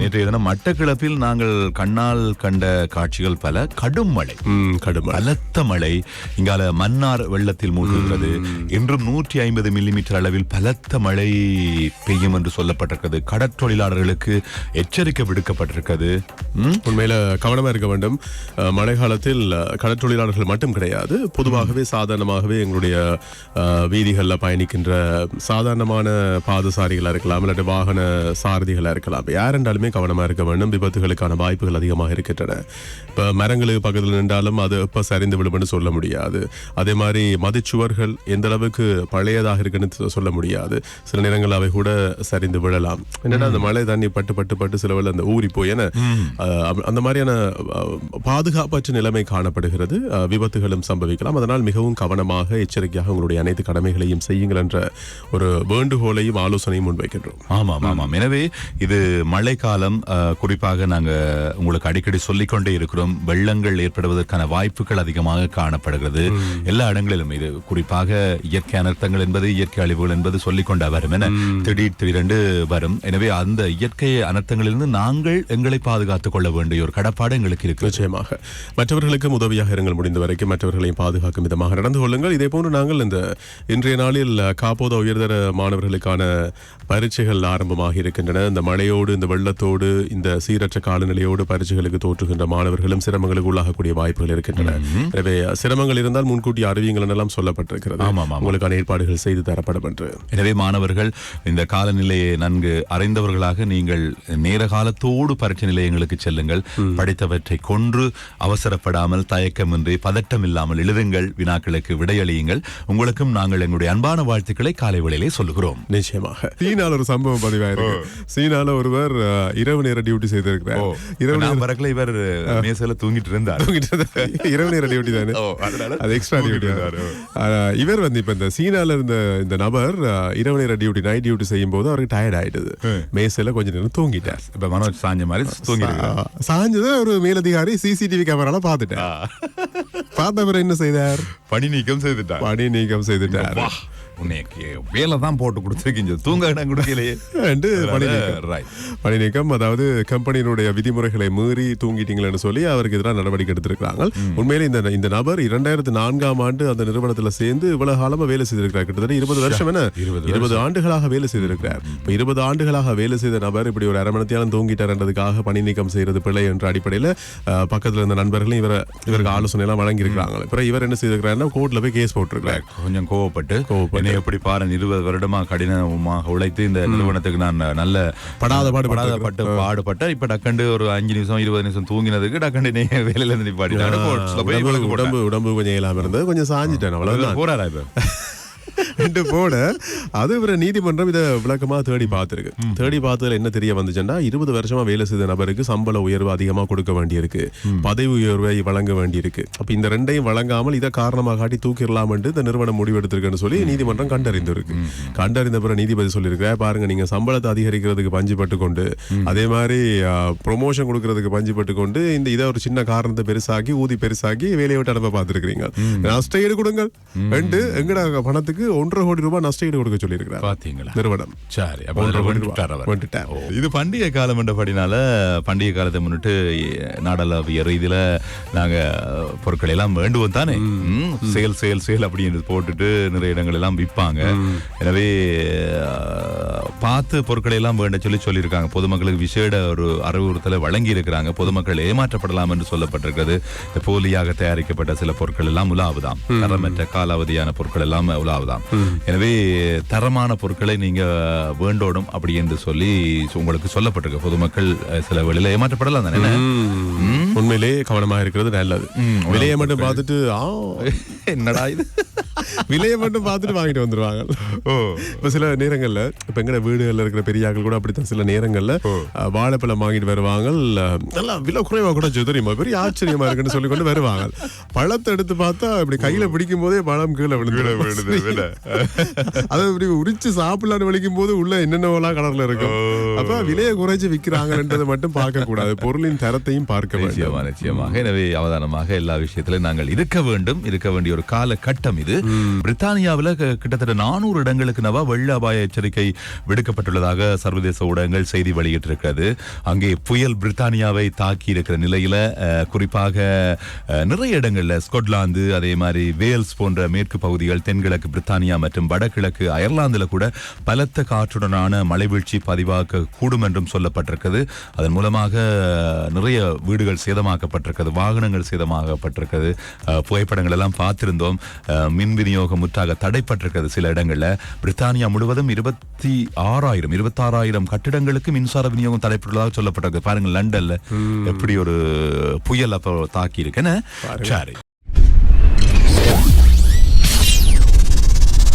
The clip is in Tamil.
நேற்றைய தினம் மட்டக்கிளப்பில் நாங்கள் கண்ணால் கண்ட காட்சிகள் பல. கடும் மழை. கடுமை பலத்த மழை. இங்கால மன்னார் வெள்ளத்தில் மூழ்குகிறது இன்றும் நூற்றி ஐம்பது மில்லிமீட்டர் அளவில் பலத்த மழை பெய்யும் என்று சொல்லப்பட்டிருக்கிறது. கடற்தொழிலாளர்களுக்கு எச்சரிக்கை விடுக்கப்பட்டிருக்கிறது? உண்மையில கவனமா இருக்க வேண்டும். மழை காலத்தில் அஹ், கடற்றொழிலாளர்கள் மட்டும் கிடையாது. பொதுவாகவே சாதாரணமாகவே எங்களுடைய வீதிகள்ல பயணிக்கின்ற சாதாரணமான பாதசாரிகளா இருக்கலாம் இல்லாட்டி வாகன சாரதிகளா இருக்கலாம். யார் என்றாலுமே கவனமா இருக்க வேண்டும். விபத்துகளுக்கான வாய்ப்புகள் அதிகமாக இருக்கின்றன. இப்ப மரங்களுக்கு பக்கத்தில் நின்றாலும் அது எப்ப சரிந்து விழும்னு சொல்ல முடியாது. அதே மாதிரி மதிச்சுவர்கள் எந்த அளவுக்கு பழையதாக இருக்குன்னு சொல்ல முடியாது. சில நேரங்கள் அவை கூட சரிந்து விழலாம். என்னன்னா அந்த மழை தண்ணி பட்டு பட்டு பட்டு சிலவில் அந்த ஊறி போய் என அந்த மாதிரியான பாதுகாப்பற்ற நிலைமை காணப்படுகிறது. விபத்துகளும் சம்பவிக்கலாம். அதனால் மிகவும் கவனமாக எச்சரிக்கையாக உங்களுடைய அனைத்து கடமைகளையும் செய்யுங்கள் என்ற ஒரு வேண்டுகோளையும் ஆலோசனையும் முன்வைக்கின்றோம். ஆமாம் ஆமாம் எனவே இது மழைக்காலம் அஹ், குறிப்பாக நாங்க உங்களுக்கு அடிக்கடி சொல்லிக்கொண்டே இருக்கிறோம். வெள்ளங்கள் ஏற்படுவதற்கான வாய்ப்புகள் அதிகமாக காணப்படுகிறது. எல்லா இடங்களிலும் இது குறிப்பாக இயற்கை அனர்த்தங்கள் என்பது இயற்கை அழிவுகள் என்பது சொல்லிக்கொண்டே வரும் என திடீர் திடீரென்று வரும். எனவே அந்த இயற்கை அனர்த்தங்களிலிருந்து நாங்கள் எங்களை பாதுகாத்துக் கொள்ள வேண்டிய ஒரு கடப்பாடு எங்களுக்கு இருக்கு நிச்சயமாக. மற்றவர்களுக்கும் உதவியாக இருங்கள். முடிந்த வரைக்கும் மற்றவர்களையும் பாதுகாக்கும் விதமாக நடந்து கொள்ளுங்கள். இதே போன்று நாங்கள் இந்த இன்றைய நாளில் காப்போத உயர்தர மாணவர்களுக்கான பரீட்சைகள் ஆரம்பமாக இருக்கின்றன. இந்த மழையோடு இந்த வெள்ளத்தோடு இந்த சீரற்ற காலநிலையோடு பரீட்சைகளுக்கு தோற்றுகின்ற மாணவர்களும் சிரமங்களுக்கு உள்ளாகக்கூடிய வாய்ப்புகள் இருக்கின்றன. எனவே சிரமங்கள் இருந்தால் முன்கூட்டி அறிவியுங்கள் என்றெல்லாம் சொல்லப்பட்டிருக்கிறது. உங்களுக்கான ஏற்பாடுகள் செய்து தரப்படும் என்று. எனவே மாணவர்கள் இந்த காலநிலையை நன்கு அறிந்தவர்களாக நீங்கள் நேர காலத்தோடு பரீட்சை நிலையங்களுக்கு செல்லுங்கள். படித்தவற்றை கொன்று அவசரப்படாமல் தயக்கமின்றி பதட்டம் இல்லாமல் எழுதுங்கள். வினாக்களுக்கு விடையளியுங்கள். உங்களுக்கும் நாங்கள் எங்களுடைய அன்பான வாழ்த்துக்களை காலை வேளையிலே சொல்லுகிறோம். நிச்சயமாக. சீனால ஒரு சம்பவம் பதிவாயிருக்கு. சீனால ஒருவர் இரவு நேர டியூட்டி செய்திருக்கிறார். இரவு நேர நான் வரக்குள்ள இவர் மேசையில தூங்கிட்டு இருந்தார். இரவு நேர டியூட்டி தானே? அது எக்ஸ்ட்ரா டியூட்டி இவர் வந்து இப்ப இந்த சீனால இருந்த இந்த நபர் இரவு நேர டியூட்டி நைட் டியூட்டி செய்யும் போது அவருக்கு டயர்ட் ஆயிடுது மேசையில கொஞ்ச நேரம் தூங்கிட்டார். இப்ப மனோஜ் சாஞ்ச மாதிரி தூங்கி சாஞ்சதை ஒரு மேலதிகாரி சிசிடிவி கேமரால பாத்துட்டார் பார்த்தவர் என்ன செய்தார்? பணி நீக்கம் செய்துட்டார். பணி நீக்கம் செய்துட்டார். உன்னைக்கு வேலை தான் போட்டு கொடுத்துருக்கீங்க தூங்க இடம் கொடுக்கலையே. ரெண்டு பணி பணி நீக்கம். அதாவது கம்பெனியினுடைய விதிமுறைகளை மீறி தூங்கிட்டீங்களேன்னு சொல்லி அவருக்கு எதிராக நடவடிக்கை எடுத்திருக்காங்க உண்மையிலே இந்த இந்த நபர் இரண்டாயிரத்தி நான்காம் ஆண்டு அந்த நிறுவனத்துல சேர்ந்து இவ்வளவு காலமா வேலை செய்திருக்கிறார். கிட்டத்தட்ட இருபது வருஷம் என்ன? இருபது ஆண்டுகளாக வேலை செய்திருக்கிறார். இப்ப இருபது ஆண்டுகளாக வேலை செய்த நபர் இப்படி ஒரு அரை மணத்தியாலும் தூங்கிட்டார்ன்றதுக்காக பணி நீக்கம் செய்யறது பிழை என்ற அடிப்படையில பக்கத்துல இருந்த நண்பர்களும் இவரை இவருக்கு ஆலோசனை எல்லாம் வழங்கி இருக்காங்க பிறகு இவர் என்ன செய்திருக்கிறாருன்னா கோர்ட்ல போய் கேஸ் போட்டிருக்கிறார். கொஞ்சம் கோவப்பட்டு கோவப்பட்டு. என்னை எப்படி பாரு இருபது வருடமா கடினமாக உழைத்து இந்த நிறுவனத்துக்கு நான் நல்ல படாத பாடுபட்டு படாத பட்டு பாடுபட்ட இப்ப டக்கண்டு ஒரு அஞ்சு நிமிஷம் இருபது நிமிஷம் தூங்கினதுக்கு டக்கண்டு நீ வேலையில இருந்து போய் உடம்பு. உடம்பு கொஞ்சம் இயலாம இருந்தது. கொஞ்சம் சாஞ்சிட்டேன் அவ்வளவுதான். போறாரா இப்ப? ரெண்டு போட அது இவர நீதிமன்றம் இதை விளக்கமா தேடி பார்த்திருக்கு. தேடி பார்த்ததுல என்ன தெரிய வந்துச்சுன்னா இருபது வருஷமா வேலை செய்த நபருக்கு சம்பள உயர்வு அதிகமா கொடுக்க வேண்டியிருக்கு. பதவி உயர்வை வழங்க வேண்டியிருக்கு. அப்ப இந்த ரெண்டையும் வழங்காமல் இதை காரணமாக காட்டி தூக்கிடலாம் இந்த நிறுவனம் முடிவெடுத்திருக்குன்னு சொல்லி நீதிமன்றம் கண்டறிந்திருக்கு. கண்டறிந்த பிறகு நீதிபதி சொல்லியிருக்கார் பாருங்க நீங்க சம்பளத்தை அதிகரிக்கிறதுக்கு பஞ்சுபட்டு கொண்டு அதே மாதிரி ப்ரொமோஷன் கொடுக்கறதுக்கு பஞ்சுபட்டு கொண்டு இந்த இதை ஒரு சின்ன காரணத்தை பெருசாக்கி ஊதி பெருசாக்கி வேலையை விட்டு அனுப்ப பார்த்திருக்கிறீங்க. நஷ்ட ஈடு கொடுங்கள். ரெண்டு எங்கட பணத்துக்கு ஒன்றரை கோடி ரூபாய் நஷ்ட ஈடு கொடுக்க சொல்லியிருக்கிறார். பாத்தீங்களா நிறுவனம். சரி அப்ப ஒன்றரை கோடி. ரூபாய் இது பண்டிகை காலம் என்றபடினால பண்டிகை காலத்தை முன்னிட்டு நாடளாவிய ரீதியில நாங்க பொருட்களை எல்லாம் வேண்டுவோம் தானே? ம், சேல் சேல் சேல் அப்படின்னு போட்டுட்டு நிறைய இடங்கள் எல்லாம் விற்பாங்க. எனவே பார்த்து பொருட்களை எல்லாம் வேண்ட சொல்லி சொல்லியிருக்காங்க. பொதுமக்களுக்கு விசேட ஒரு அறிவுறுத்தலை வழங்கி இருக்கிறாங்க பொதுமக்கள் ஏமாற்றப்படலாம் என்று சொல்லப்பட்டிருக்கிறது. போலியாக தயாரிக்கப்பட்ட சில பொருட்கள் எல்லாம் உலாவுதாம். தரமற்ற காலாவதியான பொருட்கள் எல்லாம் உலாவுதாம். எனவே தரமான பொருட்களை நீங்க வேண்டோடும் அப்படி என்று சொல்லி உங்களுக்கு சொல்லப்பட்டிருக்கு. பொதுமக்கள் சில வழியில ஏமாற்றப்படலாம் தானே என்ன? ம். உண்மையிலே கவனமா இருக்கிறது நல்லது. விலையை மட்டும் பார்த்துட்டு என்னடா இது? விலையை மட்டும் பார்த்துட்டு வாங்கிட்டு வந்துருவாங்க. ஓ. இப்ப சில நேரங்கள்ல இப்ப எங்கட வீடுகள்ல இருக்கிற பெரியாக்கள் கூட அப்படித்தான் சில நேரங்கள்ல வாழைப்பழம் வாங்கிட்டு வருவாங்க நல்லா விலை குறைவா கூட தெரியுமா? பெரிய ஆச்சரியமா இருக்குன்னு சொல்லி கொண்டு வருவாங்க. பழத்தை எடுத்து பார்த்தா இப்படி கையில பிடிக்கும் போதே பழம் கீழே விழுந்து. அதை இப்படி உரிச்சு சாப்பிடலான்னு வலிக்கும் போது உள்ள என்னென்னவெல்லாம் கலர்ல இருக்கும். அப்ப விலையை குறைச்சு விக்கிறாங்கன்றதை மட்டும் பார்க்க கூடாது. பொருளின் தரத்தையும் பார்க்க நிச்சயமா நிச்சயமாக. எனவே அவதானமாக எல்லா விஷயத்திலும் நாங்கள் இருக்க வேண்டும். இருக்க வேண்டிய ஒரு கால கட்டம் இது பிரித்தானியாவில் க- கிட்டத்தட்ட நானூறு இடங்களுக்கு நவா வெள்ள அபாய எச்சரிக்கை விடுக்கப்பட்டுள்ளதாக சர்வதேச ஊடகங்கள் செய்தி வெளியிட்டிருக்கிறது. அங்கே புயல் பிரித்தானியாவை தாக்கி இருக்கிற நிலையில் குறிப்பாக நிறைய இடங்களில் ஸ்கொட்லாந்து அதே மாதிரி வேல்ஸ் போன்ற மேற்கு பகுதிகள் தென்கிழக்கு பிரித்தானியா மற்றும் வடகிழக்கு அயர்லாந்தில் கூட பலத்த காற்றுடனான மழைவீழ்ச்சி பதிவாக்க பதிவாக கூடும் என்றும் சொல்லப்பட்டிருக்கிறது. அதன் மூலமாக நிறைய வீடுகள் சேதமாக்கப்பட்டிருக்கிறது வாகனங்கள் சேதமாக்கப்பட்டிருக்கிறது புகைப்படங்கள் எல்லாம் பார்த்திருந்தோம். மின் விநியோகம் முற்றாக தடைப்பட்டிருக்கிறது சில இடங்கள்ல. பிரித்தானியா முழுவதும் இருபத்தி ஆறாயிரம் இருபத்தாறாயிரம் கட்டிடங்களுக்கு மின்சார விநியோகம் தடைப்பட்டுள்ளதாக சொல்லப்பட்டிருக்கு. பாருங்க லண்டன்ல எப்படி ஒரு புயல் அப்போ தாக்கி இருக்குன்னு சரி.